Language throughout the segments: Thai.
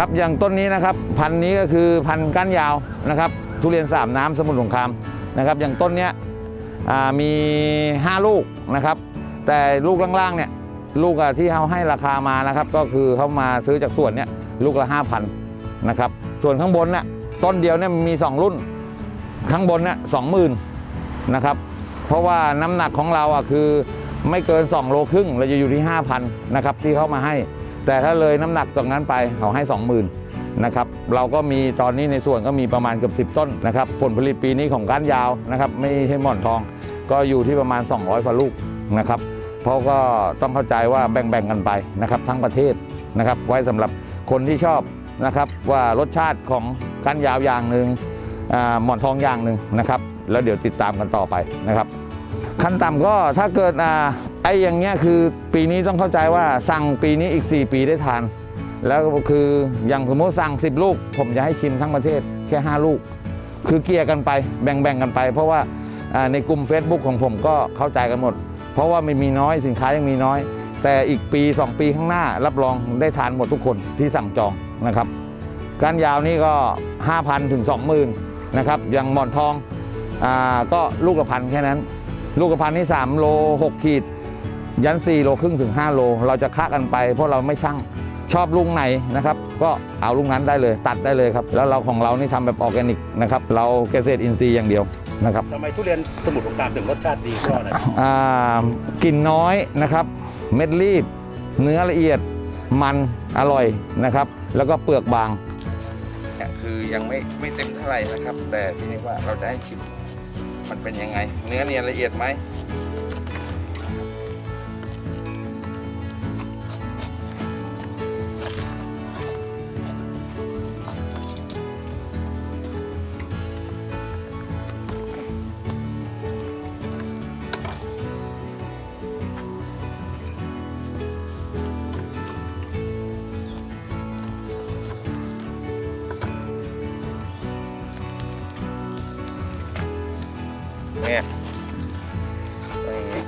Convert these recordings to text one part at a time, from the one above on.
ครับอย่างต้นนี้นะครับพันนี้ก็คือพันก้านยาวนะครับ ทุเรียนสามน้ำสมุทรสงครามนะครับอย่างต้นเนี้ยมี 5 ลูกนะครับ แต่ลูกล่างๆเนี่ยลูกที่เขาให้ราคามานะครับ ก็คือเขามาซื้อจากส่วนเนี่ยลูกละ5,000นะครับส่วนข้างบนเนี่ยต้นเดียวเนี่ยมี 2 รุ่น ข้างบนเนี่ยสองหมื่นนะครับเพราะว่าน้ำหนักของเราอะคือไม่เกิน 2 โลครึ่งเราจะอยู่ที่ 5,000นะครับที่เขามาให้ แต่ถ้าเลยน้ำหนักตรงนั้นไปเขาให้ 20,000นะครับเราก็มีตอนนี้ในส่วนก็มีประมาณเกือบ10 ต้นนะครับผลผลิตปีนี้ของก้านยาวนะครับไม่ใช่หมอนทอง ก็อยู่ที่ประมาณ 200กว่าลูกนะครับเพราะก็ต้องเข้าใจว่าแบ่งๆกันไปนะครับทั้งประเทศนะครับไว้สำหรับคนที่ชอบนะครับว่ารสชาติของก้านยาวอย่างหนึ่งอ่าหมอนทองอย่างหนึ่งนะครับแล้วเดี๋ยวติดตามกันต่อไปนะครับขั้นต่ำก็ถ้าเกิดอ่า ไอ้อย่างเงี้ยคือปีนี้ต้องเข้าใจว่าสั่งปีนี้อีก 4 ปีได้ทาน แล้วก็คืออย่างสมมติสั่ง 10 ลูก ผมจะให้ชิมทั้งประเทศแค่ 5 ลูก คือเกลี่ยกันไปแบ่งๆกันไป เพราะว่าในกลุ่ม Facebook ของผมก็เข้าใจกันหมด เพราะว่าไม่มีน้อยสินค้ายังมีน้อย แต่อีกปี 2 ปีข้างหน้า รับรองได้ทานหมดทุกคนที่สั่งจองนะครับกานยาวนี่ก็ 5,000ถึง20,000นะครับอย่างหมอนทองอก็ลูกละพันแค่นั้น ลูกละพันนี่3โล6ขีด ยัน 4 โลครึ่งถึง 5 โล เราจะค่ากันไปเพราะเราไม่ช่างชอบลุงไหนนะครับก็เอาลุงนั้นได้เลยตัดได้เลยครับ แล้วเราของเรานี่ทำแบบออร์แกนิกนะครับเราเกษตรอินทรีย์อย่างเดียวนะครับทำไมทุเรียนสมุทรสงครามถึงรสชาติดีเพราะอะไรอ่ากลิ่นน้อยนะครับ เม็ดรีบ เนื้อละเอียดมันอร่อยนะครับ แล้วก็เปลือกบาง คือยังไม่ไม่เต็มเท่าไหร่นะครับ แต่ทีนี้ว่าเราจะให้ชิมมันเป็นยังไง เนื้อเนียนละเอียดไหม เนี่ยอย่างงี้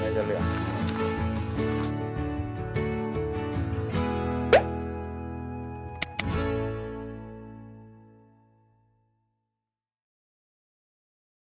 นื้อจะเหลือง